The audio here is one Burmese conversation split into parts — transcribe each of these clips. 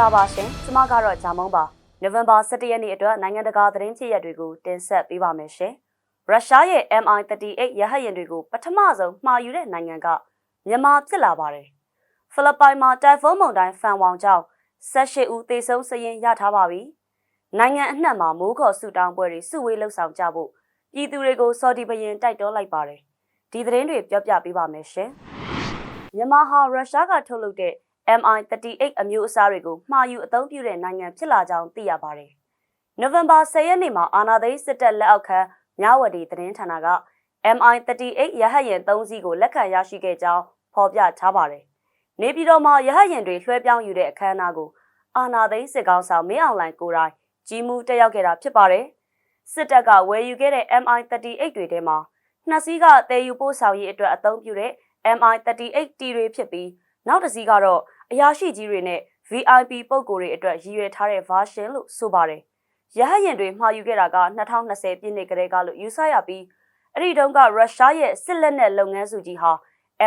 ္ဂလာပါရှင်ကျမကတော့ဂျာမုံပါနိုဝင်ဘာ17ရက်နေ့အတွက်နိုင်ငံတကာသတင်းဖြစ်ရပ်တွေကိုတင်ဆက်ပေးပါမယ်ရှင်ရုရှားရဲ့ MI38 ရဟတ်ယာဉ်တွေကိုပထမဆုံးမှာယူတဲ့နိုင်ငံကမြန်မာဖြစ်လာပါတယ်ဖိလစ်ပိုင်မှာတိုင်ဖုန်းမုန်တိုင်းဖန်ဝေါင်ကြောင့်18ဦးသေဆုံးစရင်ရထားပါပြီနိုင်ငံအနှံ့မှာမိုးခေါ်ဆူတောင်းပွဲတွေစုဝေးလှုပ်ဆောင်ကြဖို့ပြည်သူတွေကိုစော်ဒီဘရင်တိုက်တွန်းလိုက်ပါတယ်ဒီသတင်းတွေပြောပြပေးပါမယ်ရှင်မြန်မာဟာရုရှားကထုတ်လုပ်တဲ့ MI38 အမျိုးအစားတွေကိုမှာယူအသုံးပြုတဲ့နိုင်ငံဖြစ်လာကြောင်းသိရပါတယ်။နိုဝင်ဘာ10ရက်နေ့မှာအာနာသိန်းစစ်တပ်လက်အောက်ခံမြဝတီသတင်းဌာနက MI38 ရဟတ်ယာဉ်3စီးကိုလက်ခံရရှိခဲ့ကြောင်းဖော်ပြထားပါတယ်။နေပြည်တော်မှာရဟတ်ယာဉ်တွေလွှဲပြောင်းယူတဲ့အခမ်းအနားကိုအာနာသိန်းစစ်ကောင်ဆောင်မင်းအောင်လှိုင်ကိုယ်တိုင်ကြီးမှုတက်ရောက်ခဲ့တာဖြစ်ပါတယ်။စစ်တပ်ကဝယ်ယူခဲ့တဲ့ MI38 တွေထဲမှာနှစ်စီးကတည်ယူပို့ဆောင်ရေးအတွက်အသုံးပြုတဲ့ MI38T တွေဖြစ်ပြီးနောက်တစ်စီးကတော့ အရာရှိကြီးတွေနဲ့ VIP ပုံကိုယ်တွေအတွက်ရည်ရွယ်ထားတဲ့ version လို့ဆိုပါတယ်။ရဟတ်ယာဉ်တွေမှာယူခဲ့တာက2020ပြည့်နှစ်ကလေးကလို့ယူဆရပြီးအဲ့ဒီတုန်းကရုရှားရဲ့စစ်လက်နက်လုပ်ငန်းစုကြီးဟာ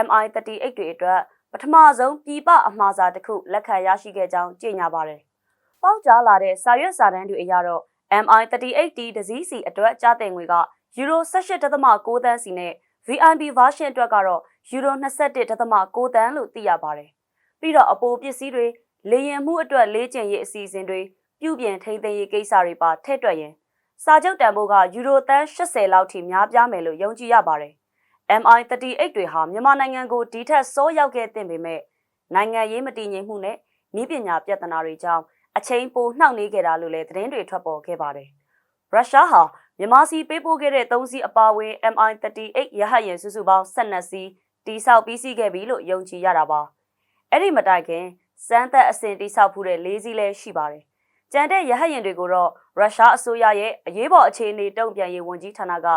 MI38 တွေအတွက်ပထမဆုံးပြည်ပအမှားစာတစ်ခုလက်ခံရရှိခဲ့ကြောင်းကြေညာပါတယ်။ပေါက်ကြားလာတဲ့စာရွက်စာတမ်းတွေအရတော့ MI38D ဒဇီးစီအတွက်ကြားတင်ငွေကယူရို18.6သန်းစီနဲ့ VIP version အတွက်ကတော့ယူရို21.6သန်းလို့သိရပါတယ်။ ပြီးတော့အပိုပစ္စည်းတွေလေယာဉ်မှုအတွက်လေးကျင်ရေးအစီအစဉ်တွေပြုပြင်ထိန်းသိမ်းရေးကိစ္စတွေပါထည့်တွက်ရင်စာချုပ်တန်ဖိုးကယူရိုသန်း80လောက်ထိများပြားမယ်လို့ယုံကြည်ရပါတယ်။ MI38 တွေဟာမြန်မာနိုင်ငံကိုဒီထက်စောရောက်ခဲ့တဲ့ပေမဲ့နိုင်ငံရေးမတည်ငြိမ်မှုနဲ့ဤပညာပြဿနာတွေကြောင့်အချိန်ပိုနှောင့်နှေးခဲ့တာလို့လည်းသတင်းတွေထွက်ပေါ်ခဲ့ပါတယ်။ရုရှားဟာမြန်မာစီပေးပို့ခဲ့တဲ့၃စီးအပါအဝင် MI38 ရဟတ်ယာဉ်စုစုပေါင်း12စီးတိစောက်ပြီးစီးခဲ့ပြီလို့ယုံကြည်ရတာပါ။ အဲ့ဒီမတိုင်ခင်စမ်းသက်အစဉ်တိစောက်ဖူးတဲ့၄စီးလည်းရှိပါတယ်။ကြံတဲ့ရဟတ်ယာဉ်တွေကိုတော့ရုရှားအစိုးရရဲ့အရေးပေါ်အခြေအနေတုံ့ပြန်ရေးဝန်ကြီးဌာနက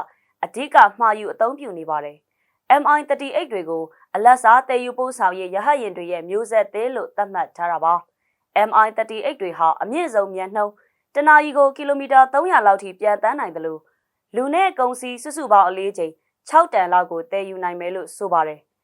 အဓိကမှာယူအသုံးပြုနေပါတယ်။ MI38 တွေကိုအလက်စားတည်ယူပို့ဆောင်ရေးရဟတ်ယာဉ်တွေရဲ့မျိုးဆက်သေးလို့သတ်မှတ်ထားတာပါ။ MI38 တွေဟာအမြင့်ဆုံးမြန်နှုန်းတနာရီကိုကီလိုမီတာ300လောက်ထိပြန်တန်းနိုင်တယ်လို့လူနဲ့ကုန်စည်စုစုပေါင်းအလေးချိန်6တန်လောက်ကိုတည်ယူနိုင်မယ်လို့ဆိုပါတယ်။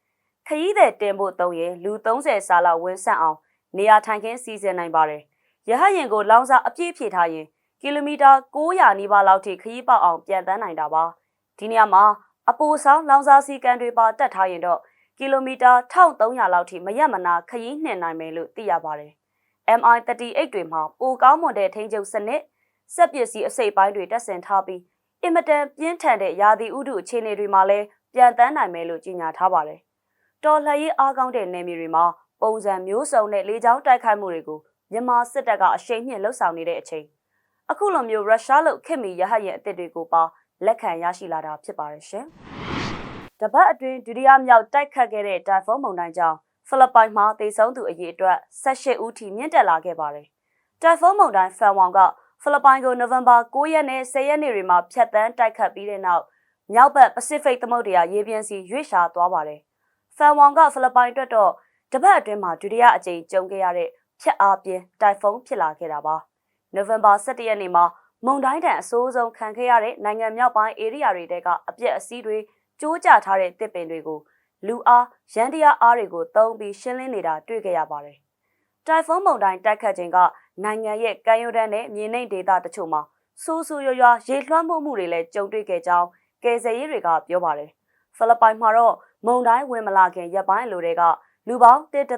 ခရီးသည်တင်ဖို့သုံးရင်လူ30စာလောက်ဝန်းဆန့်အောင်နေရာထိုင်ခင်းစီစဉ်နိုင်ပါတယ်။ရဟတ်ယာဉ်ကိုလောင်စာအပြည့်ဖြည့်ထားရင်ကီလိုမီတာ900နီးပါးလောက်ထိခရီးပေါက်အောင်ပြန်တန်းနိုင်တာပါ။ဒီနေရာမှာအပူဆောင်လောင်စာစီကံတွေပါတက်ထားရင်တော့ကီလိုမီတာ1300လောက်ထိမရက်မနာခရီးနှင်နိုင်မယ်လို့သိရပါတယ်။ MI38 တွေမှာပိုကောင်းမွန်တဲ့ထိန်းချုပ်စနစ်စက်ပစ္စည်းအစိတ်ပိုင်းတွေတက်ဆင်ထားပြီးအင်မတန်ပြင်းထန်တဲ့ရာသီဥတုအခြေအနေတွေမှာလည်းပြန်တန်းနိုင်မယ်လို့ကြေညာထားပါတယ်။ တော်လှန်ရေးအားကောင်းတဲ့နယ်မြေတွေမှာပုံစံမျိုးစုံနဲ့လေကြောင်းတိုက်ခိုက်မှုတွေကိုမြန်မာစစ်တပ်ကအရှိန်မြင့်လှုပ်ဆောင်နေတဲ့အချိန်အခုလိုမျိုးရုရှားလို့ခင်မီရဟတ်ယာဉ်အသစ်တွေကိုပါလက်ခံရရှိလာတာဖြစ်ပါတယ်ရှင်။တပတ်အတွင်းဒုတိယမြောက်တိုက်ခတ်ခဲ့တဲ့တိုင်ဖုန်းမုန်တိုင်းကြောင့်ဖိလစ်ပိုင်မှာသေဆုံးသူအရေအတွက်18ဦးထိမြင့်တက်လာခဲ့ပါတယ်။တိုင်ဖုန်းမုန်တိုင်းဖန်ဝေါင်ကဖိလစ်ပိုင်ကိုနိုဝင်ဘာ9ရက်နဲ့10ရက်နေ့တွေမှာဖျက်ဆီးတိုက်ခတ်ပြီးတဲ့နောက်မြောက်ဘက်ပစိဖိတ်သမုဒ္ဒရာရေပြင်စီရွေ့ရှာသွားပါတယ်။ ဖန်ဝေါင်ကဖိလစ်ပိုင်အတွက်တော့တပတ်အတွင်းမှာဒုတိယအကြိမ်ကြုံခဲ့ရတဲ့ဖျက်အားပြင်းတိုင်ဖုန်းဖြစ်လာခဲ့တာပါ။နိုဝင်ဘာ17ရက်နေ့မှာမုန်တိုင်းတန်အဆိုးဆုံးခံခဲ့ရတဲ့နိုင်ငံမြောက်ပိုင်းဧရိယာတွေတဲကအပြက်အစည်းတွေကျိုးကျထားတဲ့တစ်ပင်တွေကိုလူအားရန်တရားအားတွေကိုတုံးပြီးရှင်းလင်းနေတာတွေ့ခဲ့ရပါတယ်။တိုင်ဖုန်းမုန်တိုင်းတိုက်ခတ်ခြင်းကနိုင်ငံရဲ့ကမ်းရိုးတန်းနဲ့မြေနိမ့်ဒေသတချို့မှာဆူဆူရွရွရေလွှမ်းမိုးမှုတွေလည်းကြုံတွေ့ခဲ့ကြောင်းကယ်ဆယ်ရေးတွေကပြောပါတယ်။ဖိလစ်ပိုင်မှာတော့ မုန်တိုင်းဝင်မလာခင်ရပ်ပိုင်းလိုတွေကလူပေါင်း1.4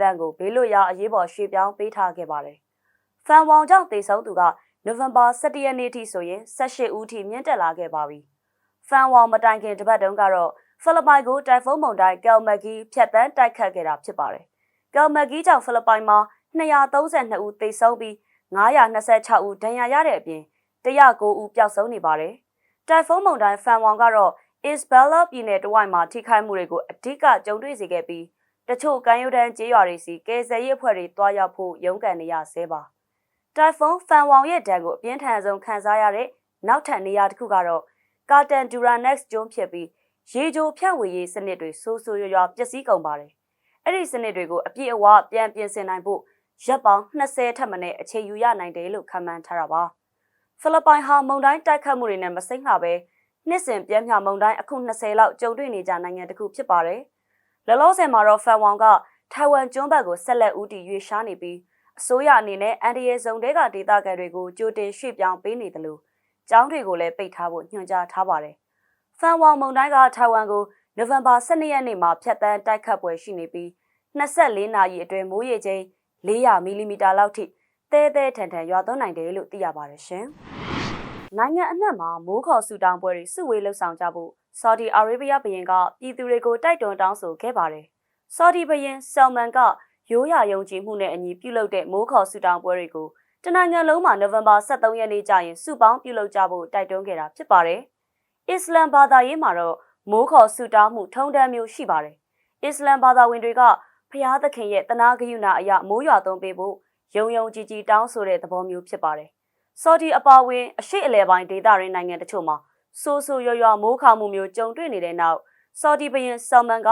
သန်းကိုဘေးလွတ်ရာအရေးပေါ်ရွှေ့ပြောင်းပေးထားခဲ့ပါတယ်။ဖန်ဝေါင်ကြောင့်တေဆုံးသူကနိုဝင်ဘာ17ရက်နေ့ထိဆိုရင်18ဦးထိမြင့်တက်လာခဲ့ပါပြီ။ဖန်ဝေါင်မတိုင်ခင်တပတ်တုန်းကတော့ဖိလစ်ပိုင်ကိုတိုင်ဖုန်းမုန်တိုင်းကယ်မဂီဖြတ်တန်းတိုက်ခတ်ခဲ့တာဖြစ်ပါတယ်။ကယ်မဂီကြောင့်ဖိလစ်ပိုင်မှာ232ဦးသေဆုံးပြီး926ဦးဒဏ်ရာရတဲ့အပြင်109ဦးပျောက်ဆုံးနေပါတယ်။တိုင်ဖုန်းမုန်တိုင်းဖန်ဝေါင်ကတော့ Isabela ပြည်နယ်တဝိုက်မှာထိခိုက်မှုတွေကိုအဓိကကြုံတွေ့စေခဲ့ပြီးတချို့ကမ်းရိုးတန်းကျေးရွာတွေစီကယ်ဆယ်ရေးအဖွဲ့တွေတွားရောက်ဖို့ရုန်းကန်နေရဆဲပါ။တိုင်ဖုန်းဖန်ဝေါင်ရဲ့ဒဏ်ကိုအပြင်းထန်ဆုံးခံစားရတဲ့နောက်ထပ်နေရာတစ်ခုကတော့ကာတန်ဒူရာနက်စ်ကျွန်းဖြစ်ပြီးရေကြိုဖြန့်ဝေရေးစနစ်တွေဆိုးဆိုးရွားရွားပျက်စီးကုန်ပါတယ်။အဲ့ဒီစနစ်တွေကိုအပြည့်အဝပြန်ပြင်ဆင်နိုင်ဖို့ရက်ပေါင်း20ထက်မနည်းအချိန်ယူရနိုင်တယ်လို့ခန့်မှန်းထားတာပါ။ဖိလစ်ပိုင်ဟာမုန်တိုင်းတိုက်ခတ်မှုတွေနဲ့မစိမ့်လှပဲ နှစ်စဉ်ပြင်းပြမုန်တိုင်းအခု20လောက်ကြုံတွေ့နေကြနိုင်ငံတစ်ခုဖြစ်ပါတယ်။လောလောဆယ်မှာတော့ဖန်ဝေါင်ကထိုင်ဝမ်ကျွန်းဘက်ကိုဆက်လက်ဦးတည်ရွေ့ရှားနေပြီးအစိုးရအနေနဲ့အန်ဒီယေဇုံတဲကဒေသခံတွေကိုကြိုတင်ရွှေ့ပြောင်းပေးနေတယ်လို့ကျောင်းတွေကိုလည်းပိတ်ထားဖို့ညွှန်ကြားထားပါတယ်။ဖန်ဝါမုန်တိုင်းကထိုင်ဝမ်ကိုနိုဝင်ဘာ12ရက်နေ့မှာဖျက်ဆီးတိုက်ခတ်ပွဲရှိနေပြီး24နာရီအတွင်းမိုးရေချိန်400မီလီမီတာလောက်ထိတဲတဲထန်ထန်ရွာသွန်းနိုင်တယ်လို့သိရပါတယ်ရှင်။ နိုင်ငံအနှံ့မှာမိုးခေါ်ဆူတောင်းပွဲတွေစုဝေးလှုပ်ဆောင်ကြဖို့ဆော်ဒီအာရေဗျဘုရင်ကပြည်သူတွေကိုတိုက်တွန်းတောင်းဆိုခဲ့ပါတယ်။ဆော်ဒီဘုရင်ဆယ်မန်ကရိုးရာယုံကြည်မှုနဲ့အညီပြုလုပ်တဲ့မိုးခေါ်ဆူတောင်းပွဲတွေကိုတနိုင်ငံလုံးမှာနိုဝင်ဘာ23ရက်နေ့ကျရင်စုပေါင်းပြုလုပ်ကြဖို့တိုက်တွန်းခဲ့တာဖြစ်ပါတယ်။အစ္စလမ်ဘာသာရေးမှာတော့မိုးခေါ်ဆူတောင်းမှုထုံးတမ်းမျိုးရှိပါတယ်။အစ္စလမ်ဘာသာဝင်တွေကဖျားသခင်ရဲ့တနာဂယုဏအရာမိုးရွာသွန်းပေးဖို့ယုံယုံကြည်ကြည်တောင်းဆိုတဲ့သဘောမျိုးဖြစ်ပါတယ်။ ဆော်ဒီအပါအဝင်အရှိအလဲပိုင်းဒေသရင်းနိုင်ငံတချို့မှာဆိုးဆိုးရွားရွားမိုးခါမှုမျိုးကြုံတွေ့နေတဲ့နောက်ဆော်ဒီဘုရင်ဆယ်မန်က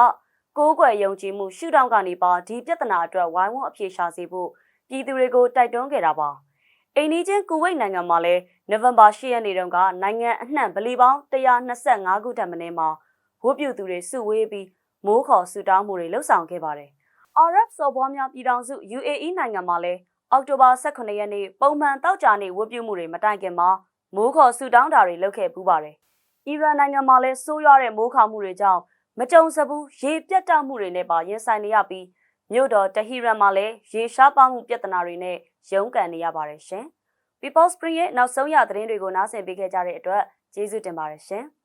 ကိုးကွယ်ယုံကြည်မှုရှုထောင့်ကနေပါဒီပြဿနာအတွက်ဝိုင်းဝန်းအပြေရှာစေဖို့ပြည်သူတွေကိုတိုက်တွန်းခဲ့တာပါ။အိန္ဒိချင်းကူဝိတ်နိုင်ငံမှာလည်းနိုဝင်ဘာ10ရက်နေ့တုန်းကနိုင်ငံအနှံ့ဗလီပေါင်း125ခုထပ်မင်းမှာဝတ်ပြုသူတွေစုဝေးပြီးမိုးခေါ်ဆူတောင်းမှုတွေလှုပ်ဆောင်ခဲ့ပါတယ်။အာရပ်စော်ဘွားများပြည်ထောင်စု UAE နိုင်ငံမှာလည်း အောက်တိုဘာ18ရက်နေ့ပုံမှန်တောက်ကြနေဝတ်ပြုမှုတွေမတိုင်ခင်မှာမိုးခေါ်ဆူတောင်းတာတွေလုပ်ခဲ့ပူးပါတယ်။အီရန်နိုင်ငံမှာလည်းဆိုးရွားတဲ့မိုးခေါင်မှုတွေကြောင့်မကြုံစဘူးရေပြတ်တောက်မှုတွေနဲ့ပါရင်ဆိုင်နေရပြီးမြို့တော်တဟီရန်မှာလည်းရေရှားပါမှုပြဿနာတွေနဲ့ရုန်းကန်နေရပါတယ်ရှင်။ People Spring ရဲ့နောက်ဆုံးရသတင်းတွေကိုနားဆင်ပေးခဲ့ကြတဲ့အတွက်ကျေးဇူးတင်ပါတယ်ရှင်။